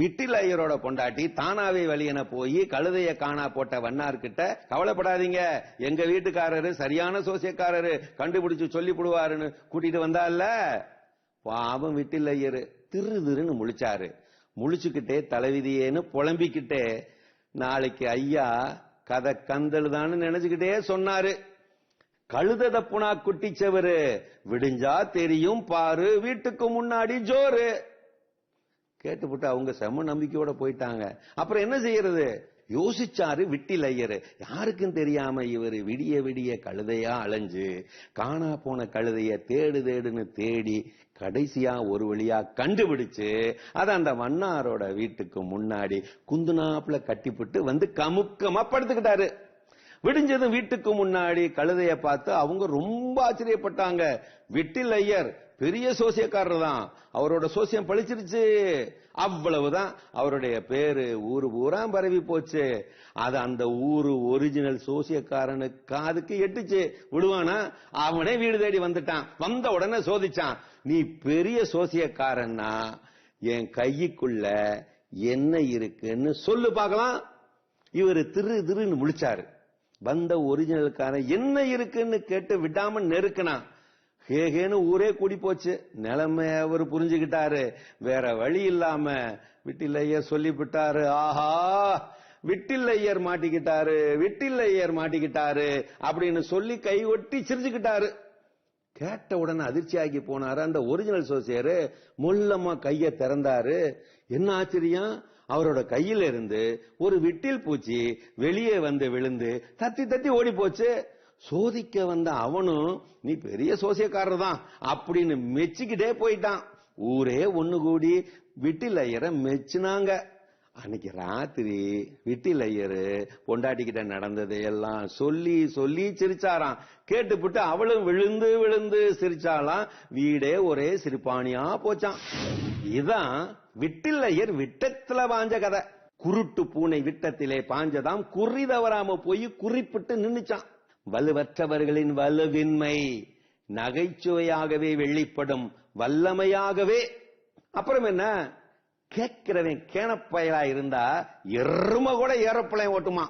விட்டில் ஐயரோட பொண்டாட்டி தானாவே வழியன போய் கழுதைய காணா போட்ட வண்ணார்கிட்ட கவலைப்படாதீங்க. எங்க வீட்டுக்காரரு சரியான சோசியக்காரரு கண்டுபிடிச்சு சொல்லி போடுவாருன்னு கூட்டிட்டு வந்தால பாவம் விட்டில் ஐயரு. திரு திருன்னு முழிச்சாரு. முழிச்சுக்கிட்டே தலைவிதியேன்னு புலம்பிக்கிட்டே நாளைக்கு ஐயா கதை கந்தழுதான்னு நினைச்சுக்கிட்டே சொன்னாரு. கழுத தப்புனா குட்டிச்சவரு. விடிஞ்சா தெரியும் பாரு வீட்டுக்கு முன்னாடி ஜோரு. கேட்டுவிட்டு அவங்க செம நம்பிக்கையோட போயிட்டாங்க. அப்புறம் என்ன செய்யறது? யோசிச்சாரு விட்டில் ஐயரு. யாருக்கும் தெரியாம இவரு விடிய விடிய கழுதையா அலைஞ்சு காணா போன கழுதைய தேடு தேடுன்னு தேடி கடைசியா ஒரு வழியா கண்டுபிடிச்சு அதை அந்த மன்னாரோட வீட்டுக்கு முன்னாடி குந்துனாப்புல கட்டிப்புட்டு வந்து கமுக்கமா படுத்துக்கிட்டாரு. விடிஞ்சதும் வீட்டுக்கு முன்னாடி கழுதைய பார்த்து அவங்க ரொம்ப ஆச்சரியப்பட்டாங்க. விட்டில் ஐயர் பெரிய சோசியக்காரர் தான். அவரோட சோசியம் பழிச்சிருச்சு. அவ்வளவுதான். அவருடைய பேரு ஊரு பூரா பரவி போச்சு. அது அந்த ஊரு ஒரிஜினல் சோசியக்காரனு காதுக்கு எட்டுச்சு. விடுவானா? அவனே வீடு தேடி வந்துட்டான். வந்த உடனே சோதிச்சான். நீ பெரிய சோசியக்காரன்னா என் கைக்குள்ள என்ன இருக்குன்னு சொல்லு பார்க்கலாம். இவர் திரு திருன்னு முழிச்சாரு வந்த ஒரிஜினலுக்காரன் என்ன இருக்குன்னு கேட்டு விடாம நெருக்கினான் ஹேகேன்னு ஊரே கூடி போச்சு. நிலைமை அவர் புரிஞ்சுக்கிட்டாரு. வேற வழி இல்லாம விட்டில்லையர் சொல்லிவிட்டாரு. ஆஹா விட்டில்லையர் மாட்டிக்கிட்டாரு. விட்டில்லையர் மாட்டிக்கிட்டாரு அப்படின்னு சொல்லி கை ஒட்டி சிரிச்சுக்கிட்டாரு. கேட்ட உடனே அதிர்ச்சியாகி போனாரு. அந்த ஒரிஜினல் சோசியரு முள்ளமா கைய திறந்தாரு. என்ன ஆச்சரியம்? அவரோட கையில இருந்து ஒரு விட்டில் பூச்சி வெளியே வந்து விழுந்து தத்தி தத்தி ஓடி போச்சு. சோதிக்க வந்த அவனும் நீ பெரிய சோசியக்காரர் தான் அப்படின்னு மெச்சிக்கிட்டே போயிட்டான். ஊரே ஒன்னு கூடி விட்டில் ஐயரை மெச்சினாங்க. அன்னைக்கு ராத்திரி விட்டில் ஐயரு பொண்டாட்டிக்கிட்ட நடந்ததை எல்லாம் சொல்லி சொல்லி சிரிச்சாராம். கேட்டுப்புட்டு அவளும் விழுந்து விழுந்து சிரிச்சாலாம் வீடே ஒரே சிரிப்பானியா போச்சான் இதான் விட்டில் ஐயர் விட்டத்துல பாஞ்ச கதை. குருட்டு பூனை விட்டத்திலே பாஞ்சதாம். குறி தவறாம போய் குறிப்பிட்டு நின்னுச்சான் வலுவற்றவர்களின் வலுவின்மை நகைச்சுவையாகவே வெளிப்படும் வல்லமையாகவே. அப்புறம் என்ன? கேட்கிறவன் கேனப்பயலா இருந்தா எரும கூட ஏரோப்ளைன் ஓட்டுமா?